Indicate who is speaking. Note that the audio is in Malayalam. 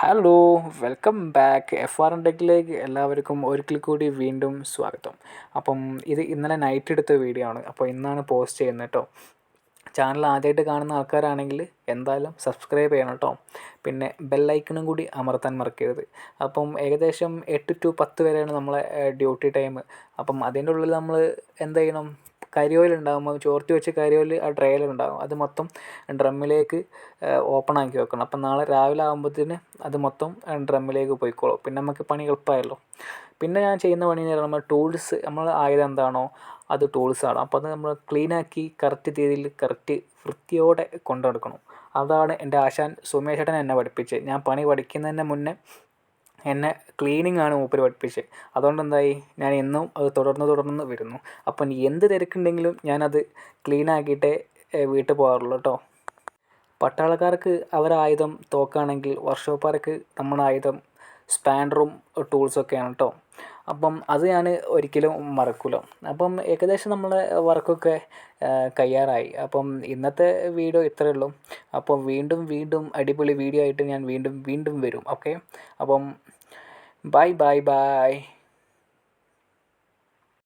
Speaker 1: Hello welcome back F R ടെക്കിലേക്ക് എല്ലാവർക്കും ഒരിക്കൽ കൂടി വീണ്ടും സ്വാഗതം. അപ്പം ഇത് ഇന്നലെ നൈറ്റ് എടുത്ത വീഡിയോ ആണ്. അപ്പോൾ ഇന്നാണ് പോസ്റ്റ് ചെയ്യുന്നത് കേട്ടോ. ചാനൽ ആദ്യമായിട്ട് കാണുന്ന ആൾക്കാരാണെങ്കിൽ എന്തായാലും സബ്സ്ക്രൈബ് ചെയ്യണം കേട്ടോ. പിന്നെ ബെല്ലൈക്കണും കൂടി അമർത്താൻ മറക്കരുത്. അപ്പം ഏകദേശം എട്ട് ടു പത്ത് വരെയാണ് നമ്മളെ ഡ്യൂട്ടി ടൈം അപ്പം അതിന്റെ ഉള്ളിൽ നമ്മൾ എന്ത് ചെയ്യണം? കരിയോയിൽ ഉണ്ടാകുമ്പോൾ ചോർത്തി വെച്ച കരിയോയിൽ ആ ട്രേയിൽ ഉണ്ടാകും അത് മൊത്തം ഡ്രമ്മിലേക്ക് ഓപ്പൺ ആക്കി വെക്കണം. അപ്പം നാളെ രാവിലെ ആകുമ്പോഴത്തേന് അത് മൊത്തം ഡ്രമ്മിലേക്ക് പോയിക്കോളും. പിന്നെ നമുക്ക് പണി എളുപ്പമായല്ലോ പിന്നെ ഞാൻ ചെയ്യുന്ന പണി എന്ന് പറയുമ്പോൾ ടൂൾസ് നമ്മൾ ആയത് എന്താണോ അത് ടൂൾസ് ആണ് അപ്പോൾ അത് നമ്മൾ ക്ലീനാക്കി കറക്റ്റ് രീതിയിൽ കറക്റ്റ് വൃത്തിയോടെ കൊണ്ടു നടക്കണം. അതാണ് എന്റെ ആശാൻ സുമേഷ് ചേട്ടൻ എന്നെ പഠിപ്പിച്ചത്. ഞാൻ പണി പഠിക്കുന്നതിന് മുന്നേ എന്നെ ക്ലീനിങ് ആണ് മൂപ്പർ പഠിപ്പിച്ചത് അതുകൊണ്ട് എന്തായി ഞാൻ എന്നും അത് തുടർന്ന് തുടർന്ന് വരുന്നു. അപ്പം എന്ത് തിരക്കുണ്ടെങ്കിലും ഞാനത് ക്ലീനാക്കിയിട്ടേ വീട്ടിൽ പോകാറുള്ളൂ കേട്ടോ. പട്ടാളക്കാർക്ക് അവരായുധം തോക്കാണെങ്കിൽ വർക്ക്ഷോപ്പുകാർക്ക് നമ്മുടെ ആയുധം സ്പാൻഡറും ടൂൾസൊക്കെയാണ് കേട്ടോ അപ്പം അത് ഞാൻ ഒരിക്കലും മറക്കില്ല അപ്പം ഏകദേശം നമ്മളെ വർക്കൊക്കെ കയ്യാറായി. അപ്പം ഇന്നത്തെ വീഡിയോ ഇത്രയേ ഉള്ളൂ. അപ്പം വീണ്ടും വീണ്ടും അടിപൊളി വീഡിയോ ആയിട്ട് ഞാൻ വീണ്ടും വീണ്ടും വരും. ഓക്കെ? അപ്പം ബൈ ബൈ ബൈ.